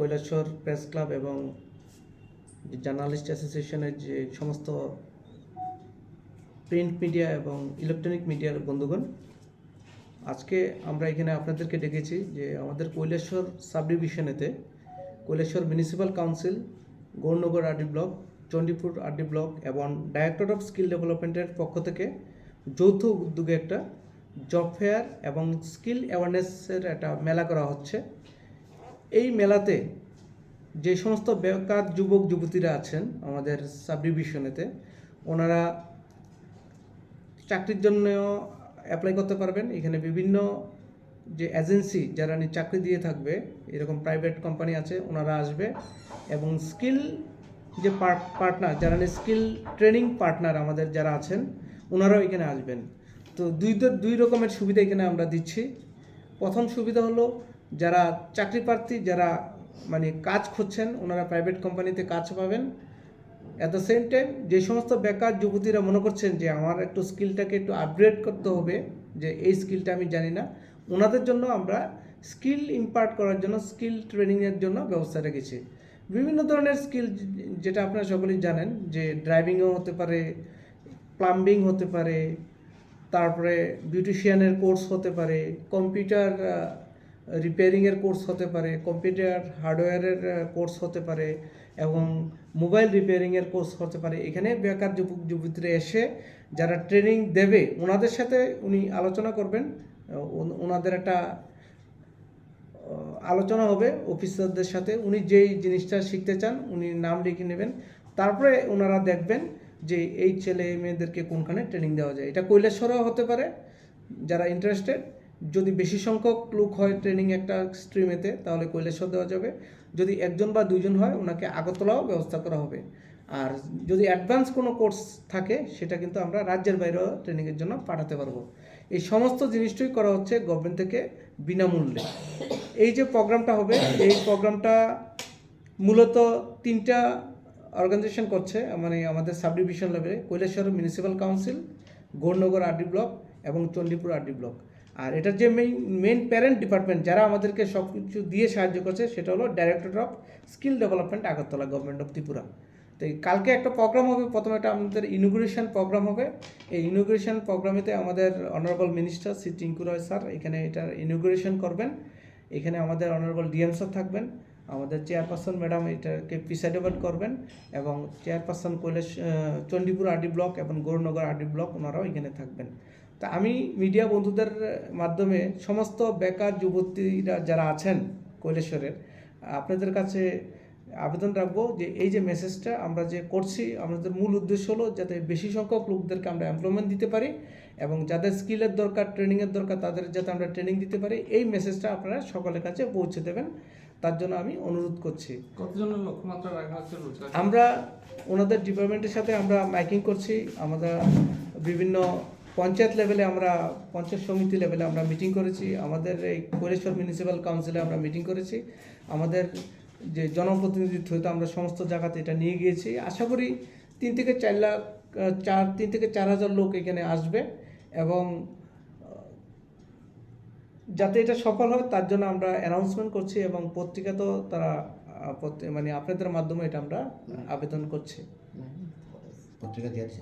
কৈলাসর press club এবং journalist অ্যাসোসিয়েশনের যে সমস্ত প্রিন্ট মিডিয়া এবং ইলেকট্রনিক মিডিয়ার বন্ধুগণ, আজকে আমরা এখানে আপনাদেরকে ডেকেছি যে আমাদের Kailashahar sub ডিভিশনেতে Kailashahar municipal council, Gournagar RD block, Chandipur RD block এবং ডাইরেক্টর অফ স্কিল ডেভেলপমেন্টের পক্ষ থেকে যৌথ উদ্যোগে একটা জব ফেয়ার এবং স্কিল অ্যাওয়ারনেসের একটা মেলা করা হচ্ছে। এই মেলাতে যে সমস্ত বেকার যুবক, যুবতীরা আছেন আমাদের সাব ডিভিশনেতে ওনারা চাকরির জন্য অ্যাপ্লাই করতে পারবেন। এখানে বিভিন্ন যে এজেন্সি যারা চাকরি দিয়ে থাকবে, এরকম প্রাইভেট কোম্পানি আছে, ওনারা আসবে এবং স্কিল যে পার্টনার যারা স্কিল ট্রেনিং পার্টনার আমাদের যারা আছেন, ওনারাও এখানে আসবেন। তো দুই দুই রকমের সুবিধা এখানে আমরা দিচ্ছি। প্রথম সুবিধা হলো যারা চাকরি প্রার্থী, যারা মানে কাজ খুঁজছেন, ওনারা প্রাইভেট কোম্পানিতে কাজ পাবেন। অ্যাট দ্য সেম টাইম যে সমস্ত বেকার যুবতীরা মনে করছেন যে আমার একটু স্কিলটাকে একটু আপগ্রেড করতে হবে, যে এই স্কিলটা আমি জানি না, ওনাদের জন্য আমরা স্কিল ইম্পার্ট করার জন্য স্কিল ট্রেনিংয়ের জন্য ব্যবস্থা রেখেছি। বিভিন্ন ধরনের স্কিল যেটা আপনারা সকলেই জানেন, যে ড্রাইভিংও হতে পারে প্লাম্বিং হতে পারে, তারপরে বিউটিশিয়ানের কোর্স হতে পারে কম্পিউটার রিপেয়ারিংয়ের কোর্স হতে পারে কম্পিউটার হার্ডওয়্যারের কোর্স হতে পারে এবং মোবাইল রিপেয়ারিংয়ের কোর্স হতে পারে। এখানে বেকার যুবক, যুবতীরা এসে যারা ট্রেনিং দেবে, ওনাদের সাথে উনি আলোচনা করবেন। ওনাদের একটা আলোচনা হবে অফিসারদের সাথে। উনি যেই জিনিসটা শিখতে চান, উনি নাম লিখে নেবেন। তারপরে ওনারা দেখবেন যে এই ছেলে মেয়েদেরকে কোনখানে ট্রেনিং দেওয়া যায়। এটা কৈলাসরেও হতে পারে, যারা ইন্টারেস্টেড যদি বেশি সংখ্যক লোক হয় ট্রেনিং একটা স্ট্রিমেতে তাহলে কৈলাসর দেওয়া যাবে। যদি একজন বা দুজন হয়, ওনাকে আগরতলাও ব্যবস্থা করা হবে। আর যদি অ্যাডভান্স কোনো কোর্স থাকে, সেটা কিন্তু আমরা রাজ্যের বাইরেও ট্রেনিংয়ের জন্য পাঠাতে পারব। এই সমস্ত জিনিসটাই করা হচ্ছে গভর্নমেন্ট থেকে বিনামূল্যে। এই যে প্রোগ্রামটা হবে, এই প্রোগ্রামটা মূলত তিনটা অর্গানাইজেশন করছে মানে আমাদের সাব ডিভিশন লেভেলে Kailashahar municipal council Gournagar RD block এবং চণ্ডীপুর আরডি ব্লক আর এটার যে মেইন মেইন প্যারেন্ট ডিপার্টমেন্ট যারা আমাদেরকে সব কিছু দিয়ে সাহায্য করছে, সেটা হলো director of skill development Agartala government of Tripura. তো কালকে একটা প্রোগ্রাম হবে, প্রথমে একটা আমাদের ইনোগ্রেশন প্রোগ্রাম হবে। এই ইনোগ্রেশন প্রোগ্রামেতে আমাদের honourable minister Shri Tinku Roy sir এখানে এটার ইনোগ্রেশন করবেন। এখানে আমাদের অনারেবল ডিএম স্যার থাকবেন। আমাদের চেয়ারপারসন ম্যাডাম এটাকে প্রিসাইডেবল করবেন এবং chairperson Kailash Chandipur RD block এবং গৌরনগর আরডি ব্লক ওনারাও এখানে থাকবেন। তা আমি মিডিয়া বন্ধুদের মাধ্যমে সমস্ত বেকার যুবতীরা যারা আছেন কৈলেশ্বরের, আপনাদের কাছে আবেদন রাখব যে এই যে মেসেজটা আমরা যে করছি, আমাদের মূল উদ্দেশ্য হলো যাতে বেশি সংখ্যক লোকদেরকে আমরা এমপ্লয়মেন্ট দিতে পারি এবং যাদের স্কিলের দরকার ট্রেনিংয়ের দরকার, তাদের যাতে আমরা ট্রেনিং দিতে পারি, এই মেসেজটা আপনারা সকলের কাছে পৌঁছে দেবেন। তার জন্য আমি অনুরোধ করছি। কতজনের লক্ষ্যমাত্রা রাখা হচ্ছে আমরা ওনাদের ডিপার্টমেন্টের সাথে আমরা মাইকিং করছি। আমরা বিভিন্ন পঞ্চায়েত লেভেলে আমরা পঞ্চায়েত সমিতি লেভেলে আমরা মিটিং করেছি। আমাদের এই কৈলেশ্বর মিউনিসিপ্যাল কাউন্সিলে আমরা মিটিং করেছি। আমাদের যে জনপ্রতিনিধিত্ব হয়তো আমরা সমস্ত জায়গাতে এটা নিয়ে গিয়েছি। আশা করি তিন থেকে চার লাখ চার তিন থেকে চার হাজার লোক এখানে আসবে এবং যাতে এটা সফল হয় তার জন্য আমরা অ্যানাউন্সমেন্ট করছি এবং পত্রিকা তো তারা মানে আপনাদের মাধ্যমে এটা আমরা আবেদন করছি। পত্রিকা দিয়েছে।